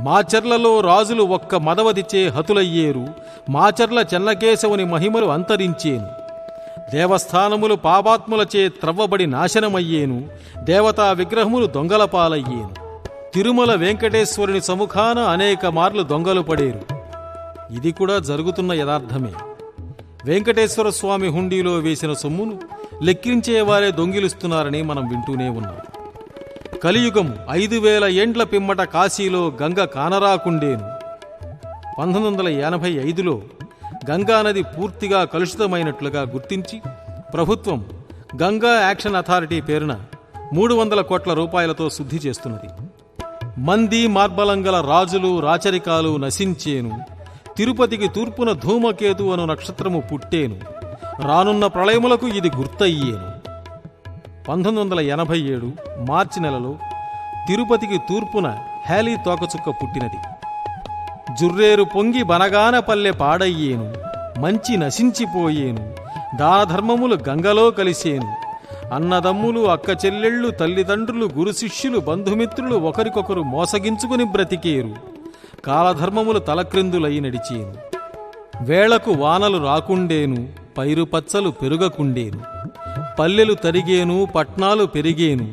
మాచర్లలో రాజులు ఒక్క మదవదిచే హతులయ్యేరు మాచర్ల చెన్నకేశవుని మహిమలు అంతరించేను. దేవస్థానములు పాపాత్ములచే త్రవ్వబడి నాశనమయ్యేను దేవతా విగ్రహములు దొంగల పాలయ్యేను తిరుమల వెంకటేశ్వరుని సముఖాన అనేక మార్లు దొంగలు పడేరు. ఇది కూడా జరుగుతున్న యథార్థమే. వెంకటేశ్వర స్వామి హుండీలో వేసిన సొమ్మును లెక్కించేవారే దొంగిలిస్తున్నారని మనం వింటూనే ఉన్నాం. కలియుగం ఐదు వేల ఏండ్ల పిమ్మట కాశీలో గంగ కానరాకుండేను. పంతొమ్మిది వందల ఎనభై ఐదులో గంగానది పూర్తిగా కలుషితమైనట్లుగా గుర్తించి ప్రభుత్వం గంగా యాక్షన్ అథారిటీ పేరున మూడు వందల కోట్ల రూపాయలతో శుద్ధి చేస్తున్నది. మంది మార్బలంగల రాజులు రాచరికాలు నశించేను. తిరుపతికి తూర్పున ధూమకేతు అను నక్షత్రము పుట్టేను. రానున్న ప్రళయములకు ఇది గుర్తయ్యేను. పంతొమ్మిది వందల ఎనభై ఏడు మార్చి నెలలో తిరుపతికి తూర్పున హ్యాలీ తోకచుక్క పుట్టినది. జుర్రేరు పొంగి బనగాన పల్లె పాడయ్యేను మంచి నశించిపోయేను దానధర్మములు గంగలో కలిసేను అన్నదమ్ములు అక్క చెల్లెళ్ళు తల్లిదండ్రులు గురుశిష్యులు బంధుమిత్రులు ఒకరికొకరు మోసగించుకుని బ్రతికేరు కాలధర్మములు తలక్రిందులై నడిచేను. వేళకు వానలు రాకుండేను పైరు పచ్చలు పెరుగకుండేను. పల్లెలు తరిగేను పట్నాలు పెరిగేను.